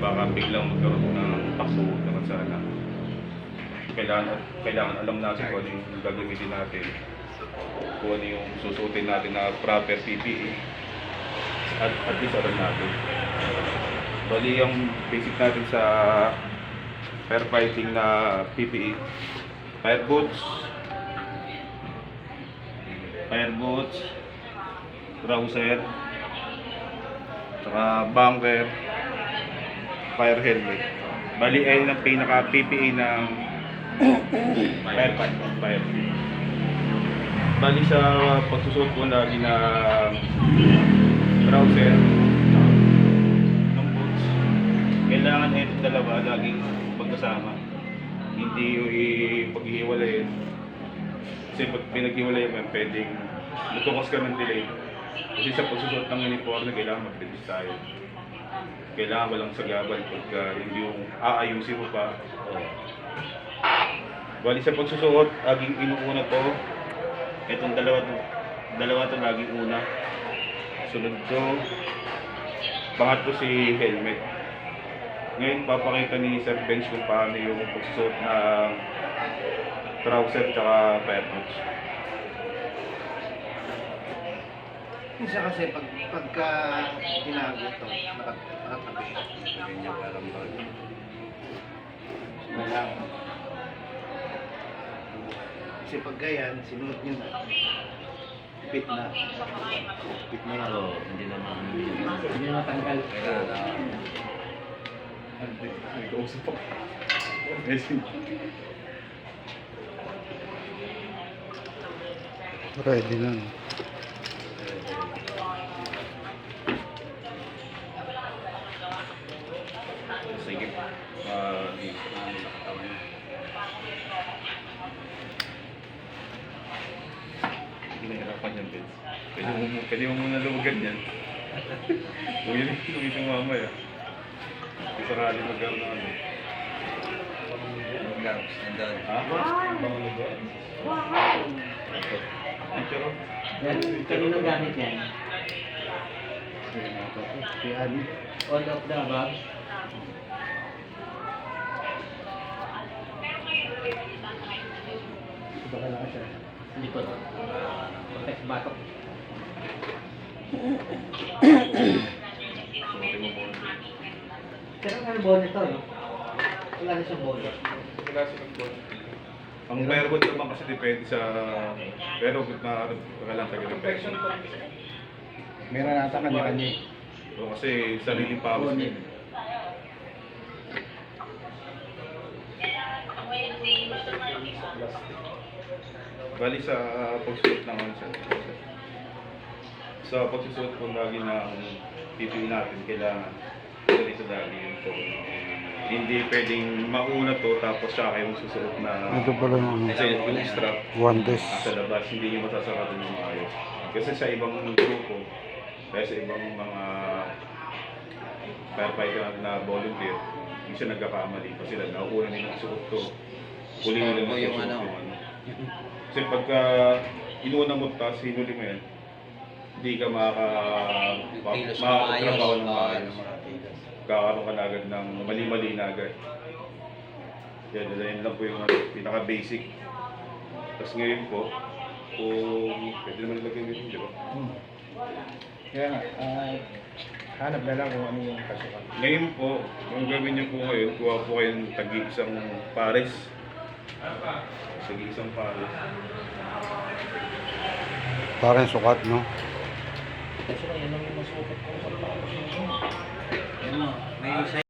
baka biglang magkaroon ng takbo naman sana. Kailangan, kailangan alam natin kung ano yung gagamitin natin. Kung ano yung susuotin natin na proper PPE. At at least alam natin. Bali yung basic natin sa firefighting na PPE. Fire boots, fire boots, trouser, saka bunker, fire helmet. Bali ay ang pinaka PPE ng fire fire. Bali sa pagsusuot ko lagi na trouser, ng boots, kailangan ito dalawa laging magkasama. Hindi yung ipaghihiwalayin. Kasi pag pinaghiwalay mo, pwedeng matukos ka ng delay. Kasi sa pagsusuot ng uniform kailangan mag-release tayo. Kailangan walang sagabal pagka hindi yung aayusin mo pa. Bali sa pagsusuot, aging inuuna to. Itong dalawa to, dalawa to laging una. Sunod to, pangatlo si helmet. Ngayon, papakita ni Sir Bench kung paano yung pagsusuot ng trouser tsaka fire boots. Isa kasi pag, pagka tinago ito, nakat, nakatabi siya. Ganyan parang bagay. Wala. Kasi pag ganyan, sinuot nyo na. Fit na. Fit na yan. Oo, hindi naman. Hindi na matanggal. Kailangan. May kausap ako. Ready na. No? Sige. Ah, di ko na nakatawan. Hindi nahirapan yan, Ben. Pwede mo, pwede mo muna lumagan yan. Kung yun yung isang mamaya. Hindi sarali magkaroon ng ano. Yung gloves, nandun. Ha? Picture of? Kanino gamit yan? Si Adi. All of the above? Iba ka lang siya. Ko. Protect batok. Pero may bonnet to, no? Wala na siyang bonnet. Wala silang goal. Ang meron naman kasi depende sa pero na kailangan tayo ng peso. Meron nata kanya-kanya. So, kasi sariling pawis Bonnet. din. Bali sa uh, pagsuot ng ano siya. Sa pagsusuot ko lagi ng PPE natin, kailangan ganito lagi yung to. Hindi pwedeng mauna to tapos saka yung susuot na Ito pala yung ano, kasi yung strap one dish. sa labas, hindi nyo masasarado ng maayos. Kasi sa ibang grupo, kaya sa ibang mga firefighter na volunteer, minsan nagkakamali pa sila. Nakukuha nila suot to. Huli nila yung ano. Yung. Kasi pagka inuuna mo tapos hinuli mo yan, hindi ka makaka Kilos na makakatrabaho ng maayos. maayos. Kakaroon ka na agad ng mali-mali na agad. Yan, yan lang po yung ano, pinaka-basic. Tapos ngayon po, kung pwede naman ilagay nyo yun, di ba? Hmm. Kaya nga, ah, hanap na lang kung ano yung kasukan. Ngayon po, kung gawin niyo po ngayon, kuha po kayo ng tagi-isang pares. Tagi-isang pares. Parang sukat, no? Kasi yan ang masukat ko tapos. Ano, may isa